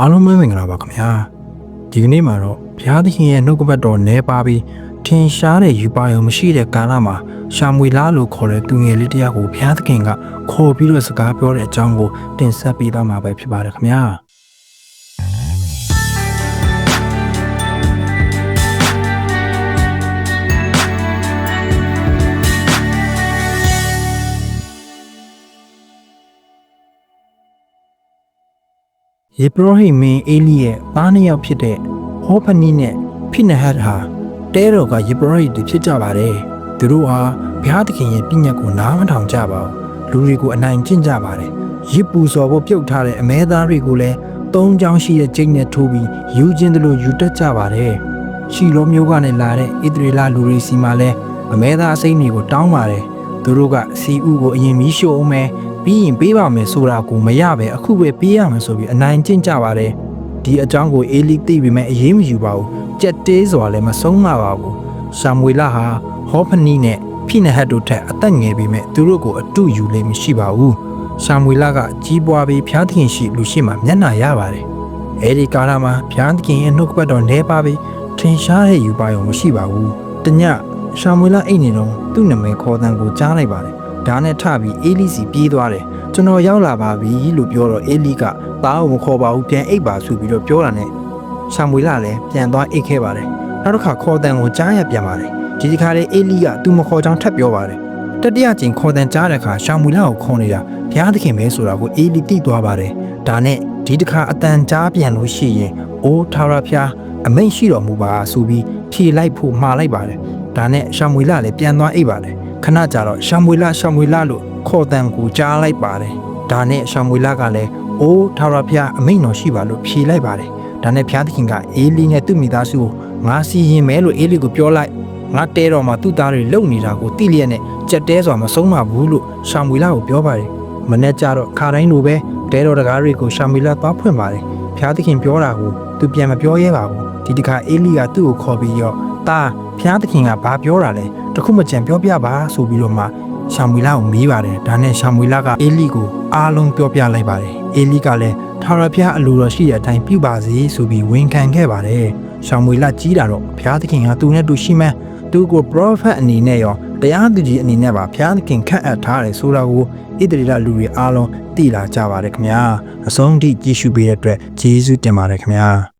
အားလုံးပဲမင်္ဂလာပါခင်ဗျာဒီကနေ့မှာတော့ဘုရားသခင်ရဲ့နှုတ်ကပတ်တော်နဲပါပြီးထင်ရှားတဲ့ယူပါယုံမရှိတဲ့ကာလမှာရှာမွေလားလို့ခေါ်တဲ့သူငယ်လေးတစ်ယောက်ကိုဘုရားသခင်ကခေါ်ပြီးတော့စကားပြောတဲ့အကြောင်းကိုတင်ဆက်ပေးသွားမှာပဲဖြစ်ပါတယ်ခင်ဗျာ ယေဘရဟိမင်းအေလိရဲ့သားနှစ်ယောက်ဖြစ်တဲ့ဟောဖနီနဲ့ဖိနဟတ်ဟာတဲတော်ကယေဘရဟိတွေဖြစ်ကြပါတယ်သူတို့ဟာဘုရားသခင်ရဲ့ပြည့်ညတ်ကိုနားမထောင်ကြပါဘူးလူတွေကိုအနိုင်ကျင့်ကြပါတယ်ရစ်ပူစော်ဖို့ပြုတ်ထားတဲ့အမဲသားတွေကိုလည်းသုံးချောင်းရှိတဲ့ကျိတ်နဲ့ထိုးပြီးယူခြင်းတို့လိုယူတတ်ကြပါတယ်ရှီလောမျိုးကနေလာတဲ့ဣသရေလလူတွေစီမှာလည်းအမဲသားအစိမ့်တွေကိုတောင်းပါတယ်သူတို့ကစီဥကိုအရင်မီးရှို့အောင်မယ် ပြီးရင်ပေးပါမယ်ဆိုတာကိုမရပဲအခုပဲပေးရမယ်ဆိုပြီးအနိုင်ကျင့်ကြပါတယ်ဒီအကြောင်းကိုအေလိသိပြီမဲ့အရေးမယူပါဘူးကြက်တေးစွာလည်းမဆုံးမပါဘူးရှာမွေလဟာဟောဖနီနဲ့ဖိနဟတ်တို့ထက်အသက်ငယ်ပြီမဲ့သူတို့ကိုအတုယူလိမ့်မရှိပါဘူးရှာမွေလကကြီးပွားပြီးဖျားသခင်ရှိလူရှိမှမျက်နှာရပါတယ်အဲဒီကာလမှာဖျားသခင်ရဲ့နှုတ်ကပတ်တော်နဲပါပြီးထင်ရှားတဲ့ယူပါရုံမရှိပါဘူးတညရှာမွေလအိတ်နေတော့သူ့နာမည်ခေါ်တန်ကိုကြားလိုက်ပါတယ် ဒါနဲ့ထပြီးအေလိစီပြေးသွားတယ်ကျွန်တော်ရောက်လာပါပြီလို့ပြောတော့အေလိကသားကိုမခေါ်ပါဘူးပြန်အိတ်ပါဆိုပြီးတော့ပြောတာနဲ့ရှာမွေလလည်းပြန်သွားအိတ်ခဲ့ပါတယ်နောက်တစ်ခါခေါ်တန်ကိုကြားရပြန်ပါတယ်ဒီဒီခါလေးအေလိကသူ့မခေါ်ချောင်းထပ်ပြောပါတယ်တတိယကြိမ်ခေါ်တန်ကြားတဲ့အခါရှာမွေလကိုခေါ်နေတာဘုရားသခင်ပဲဆိုတာကိုအေလိသိသွားပါတယ်ဒါနဲ့ဒီတစ်ခါအတန်ကြားပြန်လို့ရှိရင်အိုးထာဝရဘုရားအမိန့်ရှိတော်မူပါဆိုပြီးဖြေလိုက်ဖို့မှားလိုက်ပါတယ်ဒါနဲ့ရှာမွေလလည်းပြန်သွားအိတ်ပါတယ် ခဏကြာတော့ရှာမွေလရှာမွေလလို့ခေါ်တန်ကိုကြားလိုက်ပါတယ်ဒါနဲ့ရှာမွေလကလည်းအိုးထာဝရဘုရားအမိန့်တော်ရှိပါလို့ဖြေလိုက်ပါတယ်ဒါနဲ့ဘုရားသခင်ကအေလီနဲ့သူ့မိသားစုကိုငါစီရင်မယ်လို့အေလီကိုပြောလိုက်ငါတဲတော်မှာသူ့သားတွေလုံနေတာကိုတိလျက်နဲ့ကြက်တဲစွာမဆုံးပါဘူးလို့ရှာမွေလကိုပြောပါတယ်မနေ့ကျတော့ခါတိုင်းလိုပဲတဲတော်တကားတွေကိုရှာမွေလသွားဖွင့်ပါတယ်ဘုရားသခင်ပြောတာကိုသူပြန်မပြောရဲပါဘူးဒီတစ်ခါအေလီကသူ့ကိုခေါ်ပြီးတော့တာဘုရားသခင်ကဘာပြောတာလဲ တခုမှကြံပြောပြပါဆိုပြီးတော့မှရှာမွေလကိုမေးပါတယ်ဒါနဲ့ရှာမွေလကအေလိကိုအားလုံးပြောပြလိုက်ပါတယ်အေလိကလည်းထာဝရဘုရားအလိုတော်ရှိတဲ့အတိုင်းပြုပါစေဆိုပြီးဝန်ခံခဲ့ပါတယ်ရှာမွေလကြီးတာတော့ဘုရားသခင်ကသူနဲ့တူရှိမှန်းသူကို prophet အနေနဲ့ရောတရားသူကြီးအနေနဲ့ပါဘုရားသခင်ခန့်အပ်ထားတယ်ဆိုတာကိုဣသရေလလူတွေအားလုံးသိလာကြပါတယ်ခင်ဗျာအဆုံးထိကြည့်ရှုပေးတဲ့အတွက်ကျေးဇူးတင်ပါတယ်ခင်ဗျာ